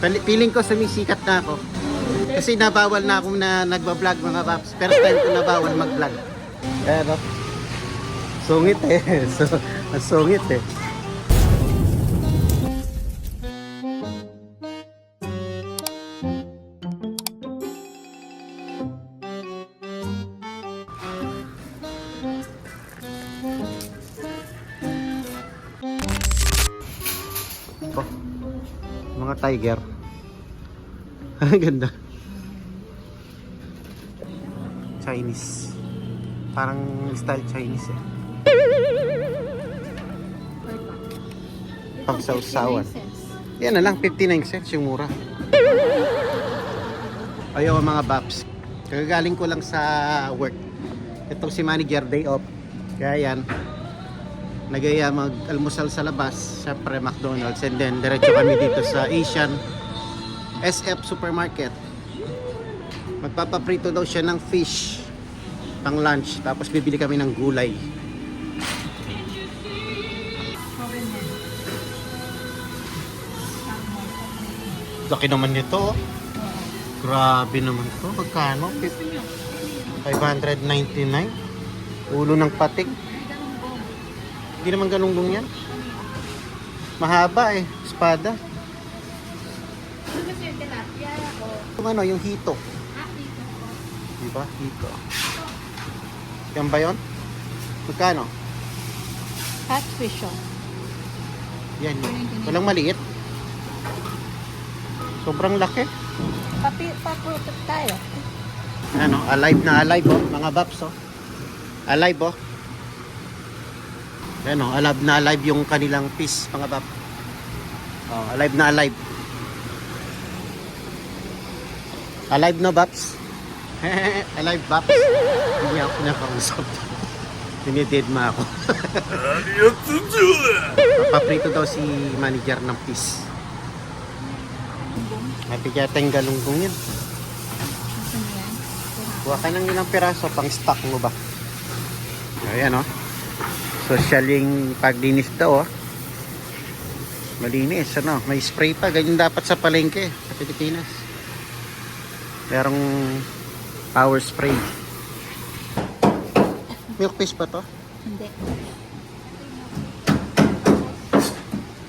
Feeling ko sumisikat na ako. Kasi nabawal na akong na nagbablog mga paps. First time ko nabawal mag-vlog. Pero, sungit eh. So, sungit eh. Oh, tiger. Ang ganda. Chinese. Parang style Chinese eh. Pagsawsawan. Yan na lang, 59 cents yung mura. Ayaw mga baps. Kagagaling ko lang sa work. Itong si manager day off. Kaya yan, nagaya mag-almusal sa labas, syempre McDonald's and then diretso kami dito sa Asian SF Supermarket. Magpapaprito daw siya ng fish pang lunch tapos bibili kami ng gulay. Laki naman nito. Grabe naman to. Magkano? 599. Ulo ng patik. Hindi naman ganun lang yan. Mahaba eh. Espada. Yung ano, yung hito. Diba? Hito. Yan ba yun? Magkano? Catfish oh. Yan. Walang maliit. Sobrang laki. Papi, paputot tayo. Ano, alive na alive oh, mga baps oh. Alive oh. Ano, alive na alive yung kanilang fish, mga bab. Oh, alive na alive. Alive na baps. alive baps. Hindi ako nakausap. Tinitid ma ako. Papaprito daw si manager ng fish. Mabigyan galunggong yan. Asan yan? Kuha ka ng ilang piraso pang stock mo ba? Ayan o. Oh. Socialing paglinis daw oh. Malinis ano. May spray pa. Ganyan dapat sa palengke sa Pilipinas. Merong power spray. Milk fish pa to? Hindi.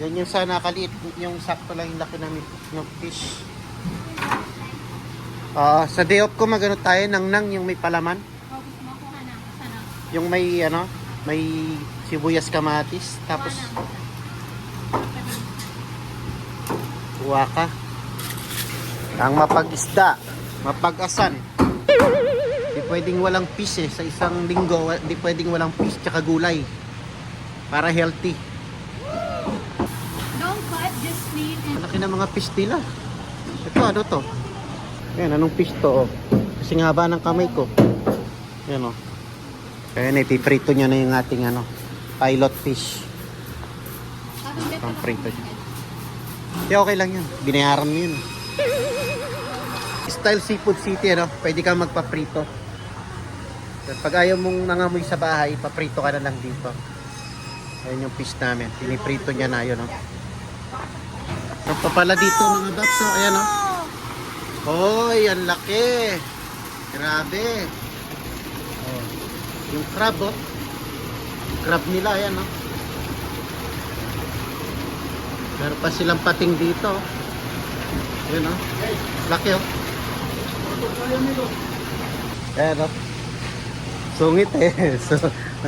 Yan yung sana kaliit. Yung sakto lang yung laki ng milk, fish. Ah, sa day off ko magano tayo nang nang yung may palaman. Yung may ano, may sibuyas kamatis, tapos kuha ka. Ang mapag-isda, mapag-asan. Di pwedeng walang fish eh. Sa isang linggo, di pwedeng walang fish tsaka gulay. Para healthy. Don't cut, just leave. Malaki na mga fish nila. Ito, ano to? Yan, anong fish to? Oh? Kasi nga ba ng kamay ko? Yan oh. Kaya na, ipiprito niya na yung ating ano, pilot fish. Pang prito niya. Hindi, okay lang yun. Binayaran mo yun. Style Seafood City, ano? Pwede kang magpaprito. Pag ayaw mong nangamoy sa bahay, paprito ka na lang dito. Ayan yung fish namin. Piniprito niya na yun, no? Ito pa pala dito mga bats, oh. Ayan, oh. Hoy, ang laki. Grabe. Oh. Yung crab, oh. Crab nila, ayan, oh. Meron pa silang pating dito. oh. Ayan, oh. Laki, oh. Ayan, oh. Sungit, eh. So,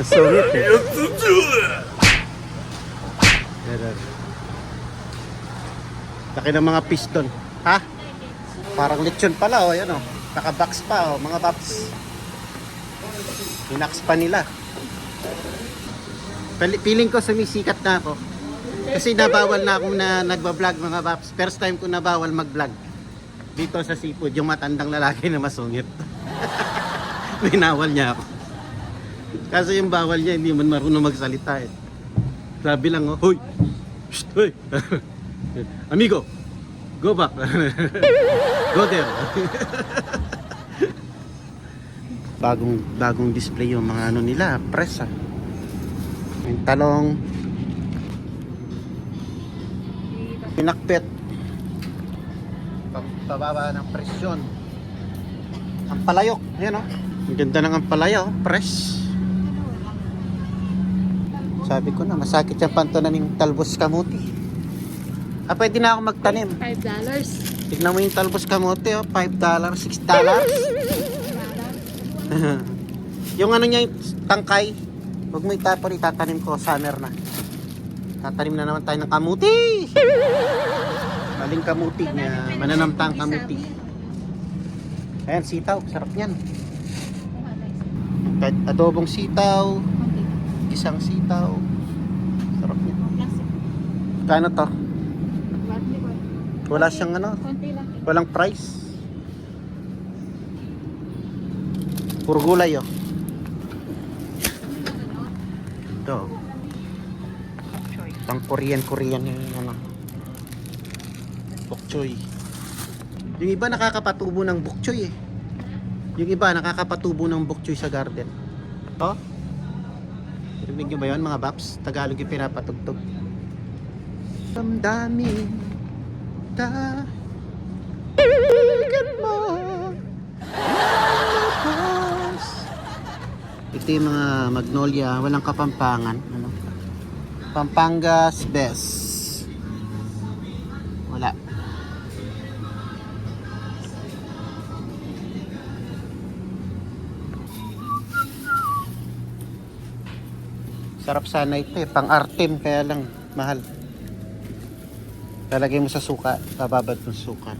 sungit, eh. Oh. Laki ng mga piston. Ha? Parang lechon pala, oh. Ayan, oh. Naka-box pa, oh. Mga paps. Inax pa nila. Pili- Feeling ko sumisikat na ako. Kasi nabawal na akong na nagbablog mga paps. First time ko nabawal mag-vlog. Dito sa seafood, yung matandang lalaki na masungit. Binawal niya ako. Kasi yung bawal niya, hindi man marunong magsalita eh. Sabi lang, oh, Hoy! Shh, hoy! Amigo! Go back! Go there! bagong bagong display yung mga ano nila, press ah. Yung talong, pinakpet. Pababa ng presyon. Ang palayok, yan oh. Ang ganda ng ang palayo, fresh. Sabi ko na, masakit yung pantunan ng talbos kamuti. Ah, pwede na ako magtanim. Five dollars. Tignan mo yung talbos kamote, oh. 5 dollars, 6 dollars. yung ano niya, yung tangkay. Huwag mo itapon, itatanim ko, summer na. Tatanim na naman tayo ng kamuti. Maling kamuti niya, mananamtang kamuti. Ayan, sitaw, sarap niyan. Adobong sitaw, isang sitaw. Sarap niyan. Kano to? Wala siyang ano. Walang price. Puro gulay oh. Ito. Pang Korean Korean yung ano. Choy. Yung iba nakakapatubo ng bok choy eh. Yung iba nakakapatubo ng bok choy sa garden. Oh? Rinig nyo ba yun mga baps? Tagalog yung pinapatugtog. Damdamin ta Ikan mo. Ito yung mga magnolia, walang kapampangan. Ano? Pampangas best. Sarap sana ito eh, pang artem kaya lang mahal. Lalagay mo sa suka, bababad ng suka.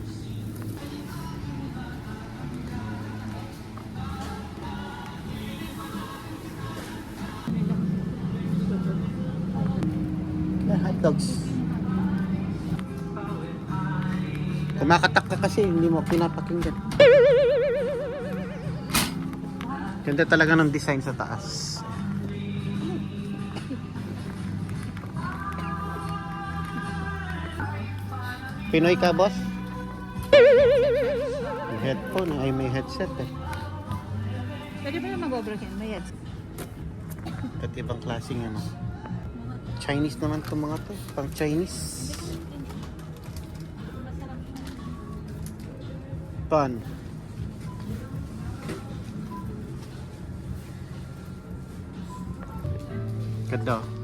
Hot dogs. Kumakatak ka kasi, hindi mo pinapakinggan. Ganda talaga ng design sa taas. Pinoy ka, boss? May headphone, ay may headset eh. Pwede ba yung mag-overkin? May ads. At ibang klaseng ano. Chinese naman itong mga to. Pang Chinese. Pan. Ganda.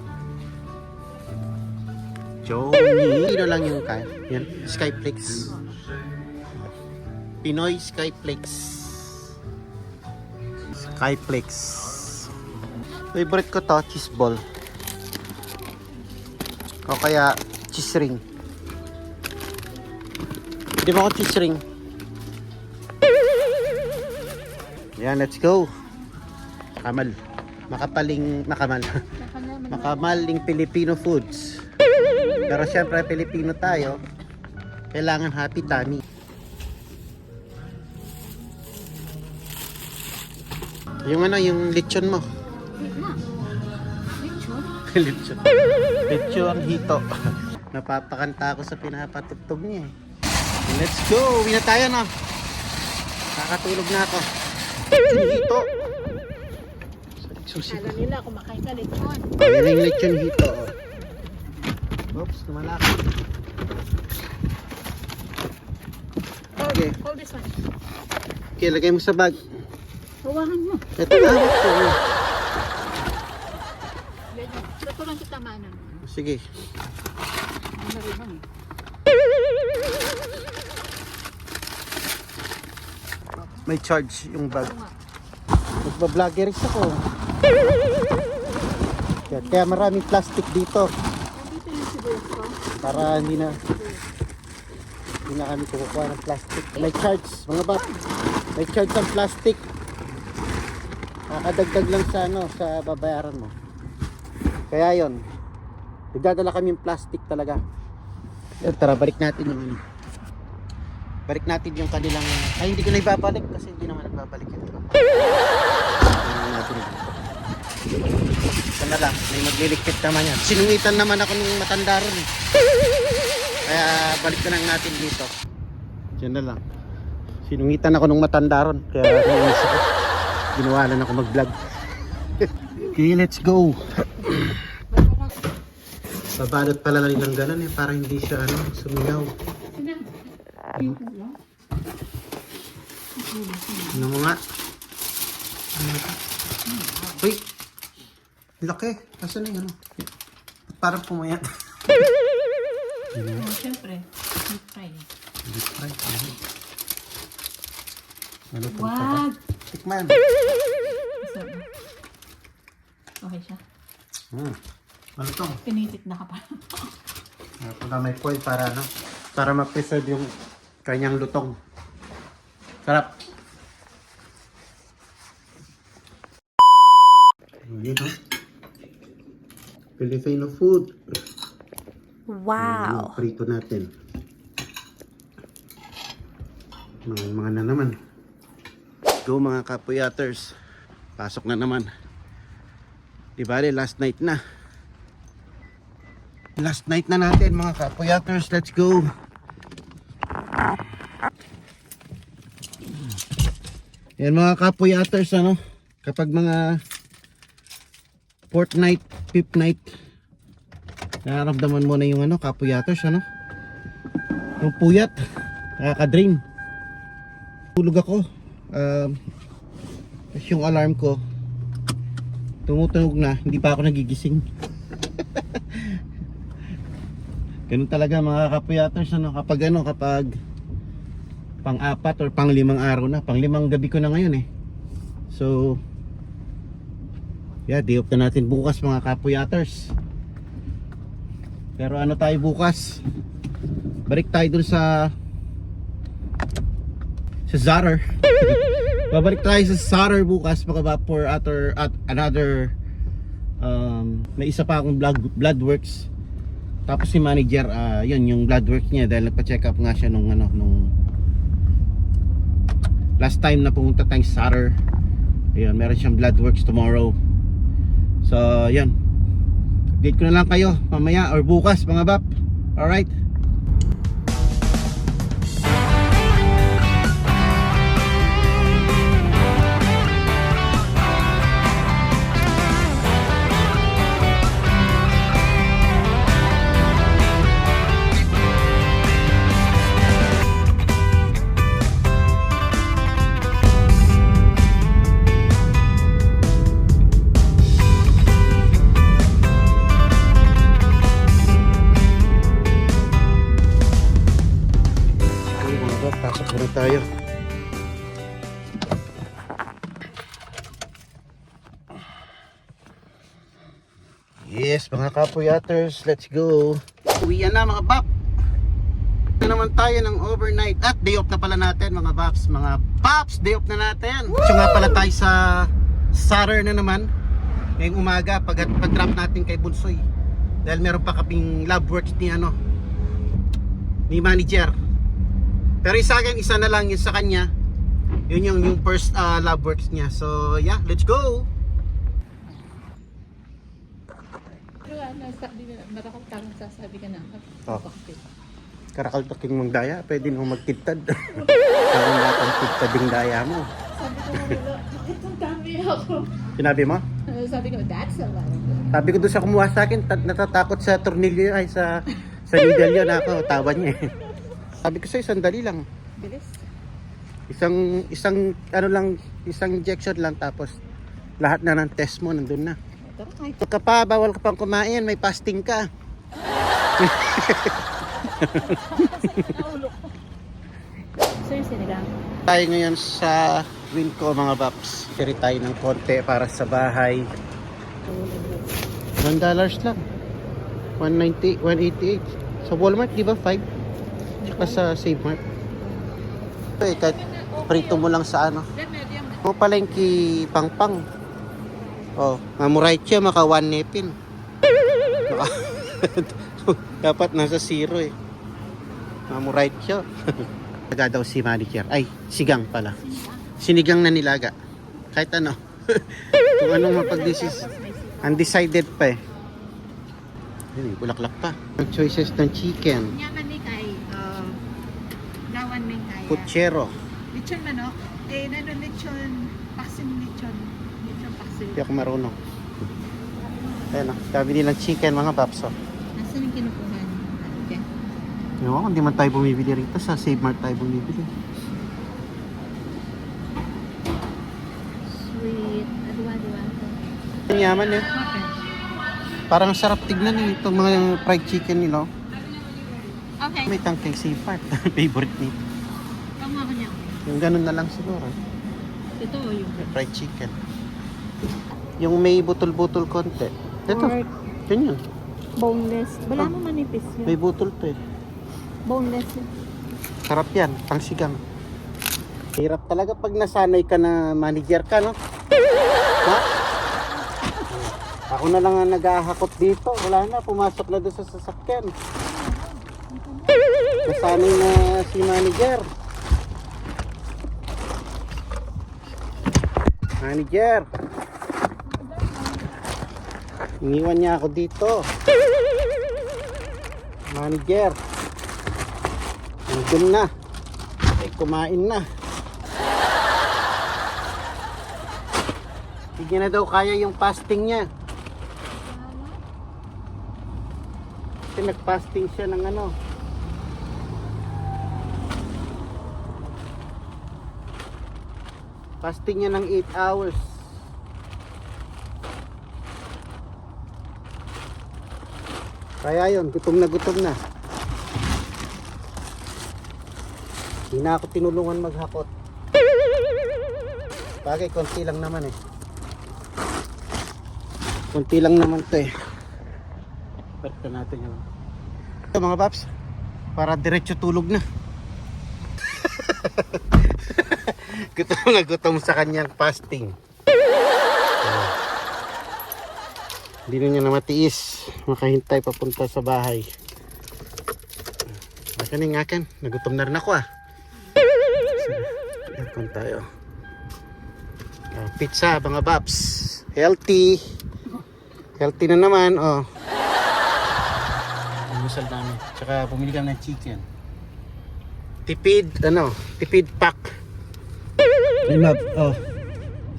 Johnny. Sino lang yung kaya? Yan. Skyflakes. Pinoy Skyflakes. Skyflakes. Favorite ko to, cheese ball. O kaya, cheese ring. Hindi mo ako cheese ring. Yan, let's go. Makamal. Makapaling, makamal. Makamaling Filipino foods. Pero syempre, Filipino tayo. Kailangan happy tummy. Yung ano, yung lechon mo. Lechon. Lechon hito. Napapakanta ako sa pinapatugtog niya eh. Let's go! Uwi na tayo no. Nakakatulog na ako. Lechon hito. Susi. Alam nila, kumakain ka lechon. Yung lechon hito. oh. Oops, lumalaki. Okay. Hold this one. Okay, lagay mo sa bag. Hawakan mo. Ito na. Ito. Ganyan. Ito lang manan. Sige. Ang naribang eh. May charge yung bag. Magbabloggeris ako. Kaya, kaya maraming plastic dito. Nandito yung sibuyas ko. Para hindi na hindi na kami kukuha ng plastic. May charge, mga bat. May charge ang plastic. Nakadagdag lang sa ano, sa babayaran mo. Kaya yon. Nagdadala kami yung plastic talaga. Yan, tara, balik natin yung ano. Balik natin yung kanilang... Ay, hindi ko na ibabalik kasi hindi naman nagbabalik yun. Natin dito. Ito na lang, may magliligpit naman yan. Sinungitan naman ako nung matanda ron eh. Kaya balik na lang natin dito. Diyan na lang. Sinungitan ako nung matanda ron. Kaya nainis ako. Ginawa na ako mag-vlog. okay, let's go. Babalot pala lang ng ganun eh, para hindi siya ano, ulam. Ano mo nga? Ano ito? Uy! Laki. Asan na yung ano? Parang pumayat. Oh, Siyempre, meat pie. Deep fry. Ano? Ano to? Wag! Tikman. Sarap. Okay siya. Hmm. Ano to? Pinitit na ka pa. Ito na may foil para ano? Para ma-preserve yung kanyang lutong. Sarap. Oh. Filipino food. Yung prito natin. Mga, mga na naman. Go mga kapuyaters. Pasok na naman. Di bale, last night na. Last night na natin mga kapuyaters. Let's go. Yan mga kapuyaters ano. Kapag mga fourth night, fifth night. Nararamdaman mo na yung ano, kapuyaters ano. Yung puyat. Nakaka-drain. Tulog ako. Um, yung alarm ko tumutunog na, hindi pa ako nagigising. Ganun talaga mga kapuyaters ano, kapag ano, kapag pang-apat or pang-limang araw na, pang-limang gabi ko na ngayon eh. So, yeah, day off na natin bukas mga kapuyaters. Pero ano tayo bukas? Balik tayo dun sa sa Zarer. Babalik tayo sa Zarer bukas mga for other at another um, may isa pa akong blood, blood works tapos si manager, ah, yun, yung blood work niya dahil nagpa-check up nga siya nung ano, nung last time na pumunta tayong Sutter. Ayun, meron siyang blood works tomorrow. So, yun. Update ko na lang kayo mamaya or bukas mga bap. Alright? Mga kapuyaters, let's go. Uwian na mga bap. Na naman tayo ng overnight at day off na pala natin mga baps. Mga baps, day off na natin. So nga pala tayo sa Sutter na naman. Ngayong umaga pag, pag drop natin kay Bunsoy. Dahil meron pa kaping lab works ni ano ni manager. Pero yung sa akin, isa na lang yung sa kanya. Yun yung, yung first uh, lab works niya. So, yeah, let's go! Pero ano, sabi na, marakang tamang sasabi ka na. Oh. Bakit? Karakaltaking mong daya, pwede nang magtitad. Parang lahat ang titading daya mo. Sabi ko, wala, bakit ang dami ako? Sinabi mo? Ano, Sabi ko, that's a lot. Sabi ko doon sa kumuha sa akin, tat- natatakot sa tornilyo ay sa sa needle yun ako, tawa niya eh. Sabi ko sa'yo, sandali lang. Bilis. Isang, isang, ano lang, isang injection lang tapos lahat na ng test mo nandun na. Tara, kahit Huwag ka pa, bawal ka pang kumain, may fasting ka. Sir, sinigang. Tayo ngayon sa Winco mga Baps. Kiri tayo ng konti para sa bahay. $1 lang. 190, 188. Sa Walmart, di ba? 5? Tsaka sa Save Mart. Eh, kahit prito mo lang sa ano. Mo palengki pangpang. Oh, mamuray siya maka 1 nepin. Maka Dapat nasa zero eh. Mamuray siya. Taga daw si manager. Ay, sigang pala. Sinigang na nilaga. Kahit ano. Kung anong mapag-decision. Undecided pa eh. Ayun, bulaklak pa. Ang choices ng chicken. Nyaman ni kay, uh, nawan min kay. Puchero. Lechon manok. Eh, nano lechon, paksin lechon. Hindi ako marunong. Ayan o. Sabi nilang chicken mga paps oh. Nasaan yung kinukuhan? Okay. Ewan ko, hindi man tayo bumibili rito. Sa Save Mart tayo bumibili. Sweet. Adiwa, adiwa. Ang yaman eh. Parang sarap tignan eh. Itong mga fried chicken nila. Okay. May tangkay Save Mart. Favorite ni. Tama ko niya. Yung ganun na lang siguro. Ito yung Fried chicken. Yung may butol-butol konti. Ito. Pork. Yun yun. Boneless. Wala Ah. mo manipis May yun. butol to eh. Boneless. yun. Sarap yan. Pangsigang. Hirap talaga pag nasanay ka na manager ka, no? Ha? Ako na lang ang nag-ahakot dito. Wala na. Pumasok na doon sa sasakyan. Nasanay na si manager. Manager. Iniwan niya ako dito. Manager. Nandun na. Ay, kumain na. Hindi na daw kaya yung fasting niya. Kasi nag-fasting siya ng ano. Fasting niya ng 8 hours. Kaya yun, gutom na gutom na. Hindi na ako tinulungan maghakot. Bagay, konti lang naman eh. Konti lang naman to eh. Na natin yun. Ito mga paps, para diretso tulog na. gutom na gutom sa kanyang fasting. Ah. Hindi na niya na matiis. Makahintay papunta sa bahay. Akan nga akan. Nagutom na rin ako ah. Ayan tayo. Ah, pizza, mga babs. Healthy. Healthy na naman, oh. Almusal namin. Tsaka bumili kami ng chicken. Tipid, ano, tipid pack. Ma'am, oh.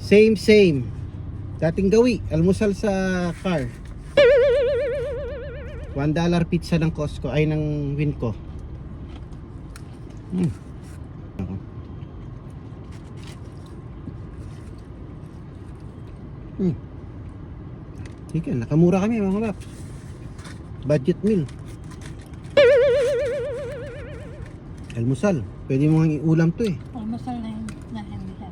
Same, same. Dating gawi, almusal sa car. One dollar pizza ng Costco, ay ng Winco. Hmm. Hmm. Sige, nakamura kami mga paps. Budget meal. Almusal. Pwede mo nga ulam to eh. almusal. Na hindi siya.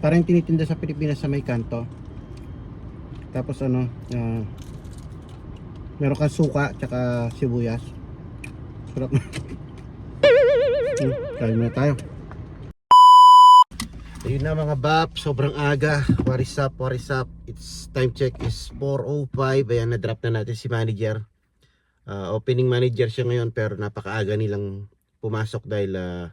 Parang tinitinda sa Pilipinas sa may kanto. Tapos ano, ah, meron kang suka tsaka sibuyas. Sarap na. hmm, kain muna tayo. Ayun na mga bab, sobrang aga. What is up, what is up? It's time check is 4.05. Ayan, na-drop na natin si manager. Ah, opening manager siya ngayon pero napakaaga nilang pumasok dahil ah,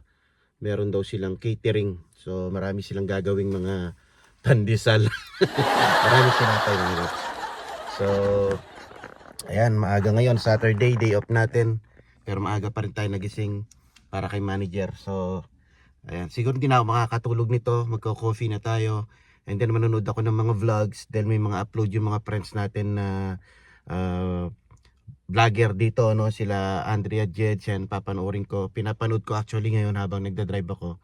meron daw silang catering. So marami silang gagawing mga pandesal. marami mga boss. So ayan, maaga ngayon, Saturday, day off natin. Pero maaga pa rin tayo nagising para kay manager. So ayan, siguro hindi na ako makakatulog nito. Magko-coffee na tayo. And then manonood ako ng mga vlogs dahil may mga upload yung mga friends natin na ah, vlogger dito no sila Andrea Jeds yan papanoorin ko pinapanood ko actually ngayon habang nagda-drive ako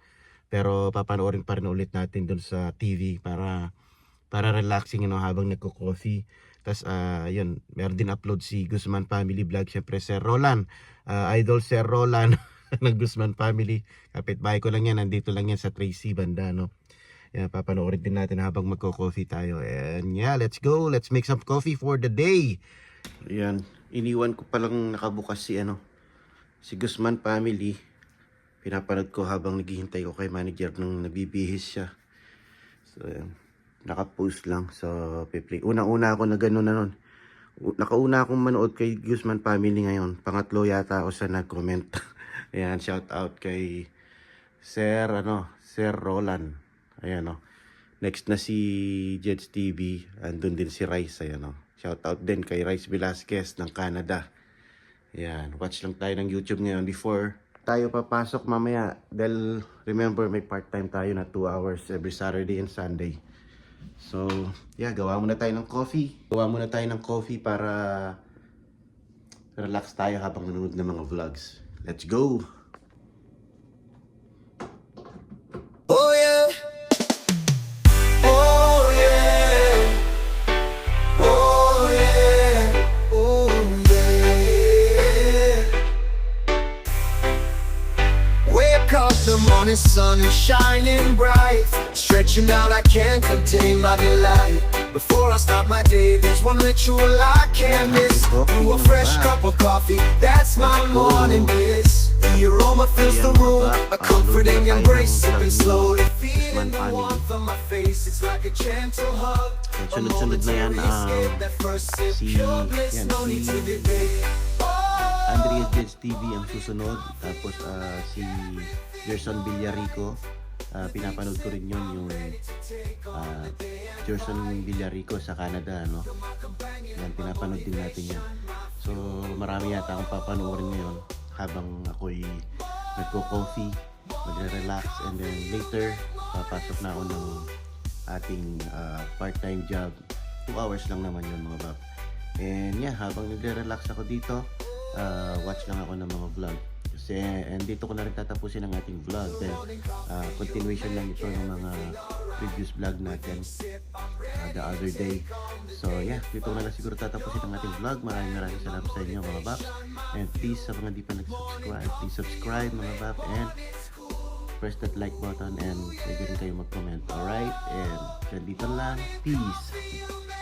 pero papanoorin pa rin ulit natin dun sa TV para para relaxing you know, habang nagko-coffee tapos ah yun meron din upload si Guzman Family Vlog syempre Sir Roland ah, idol Sir Roland ng Guzman Family kapitbahay ko lang yan nandito lang yan sa Tracy banda no yan, papanoorin din natin habang magko-coffee tayo. And yeah, let's go. Let's make some coffee for the day. Ayan, iniwan ko palang nakabukas si ano, si Guzman family. Pinapanood ko habang naghihintay ko kay manager nung nabibihis siya. So, ayan, nakapost lang. So, piplay. Una-una ako na gano'n na nun. Nakauna akong manood kay Guzman family ngayon. Pangatlo yata ako sa nag-comment. Ayan, shout out kay Sir, ano, Sir Roland. Ayan, oh. Next na si Jets TV. Andun din si Rice. Ayan, oh. Shout out din kay Rice Velasquez ng Canada. Ayan. Watch lang tayo ng YouTube ngayon before tayo papasok mamaya. Dahil remember may part-time tayo na 2 hours every Saturday and Sunday. So, yeah, gawa muna tayo ng coffee. Gawa muna tayo ng coffee para relax tayo habang nanonood ng mga vlogs. Let's go! The sun is shining bright. Stretching out, I can't contain my delight. Before I start my day, there's one ritual I can't miss. Brew a fresh cup of coffee, that's my morning bliss. The aroma fills the room, a comforting embrace. Sipping slowly, feeling the warmth on my face. It's like a gentle hug. A Sunod-sunod na yan, momentary escape, that first sip, si- pure bliss, no need to debate. Ang susunod. Tapos ah, si Gerson Villarico. Ah, pinapanood ko rin yun yung uh, Gerson Villarico sa Canada. No? Yan, pinapanood din natin yan. So marami yata akong papanoorin ngayon habang ako'y nagko-coffee, magre-relax and then later papasok na ako ng ating ah, part-time job. 2 hours lang naman yun mga bab. And yeah, habang nagre-relax ako dito, uh, watch lang ako ng mga vlog. Kasi, and dito ko na rin tatapusin ang ating vlog dahil uh, continuation lang ito ng mga previous vlog natin uh, the other day. So yeah, dito ko na lang siguro tatapusin ang ating vlog. Maraming maraming salamat sa inyo mga bab. And please, sa mga di pa nag-subscribe, please subscribe mga bab and press that like button and pwede rin kayo mag-comment. Alright? And dyan dito lang. Peace!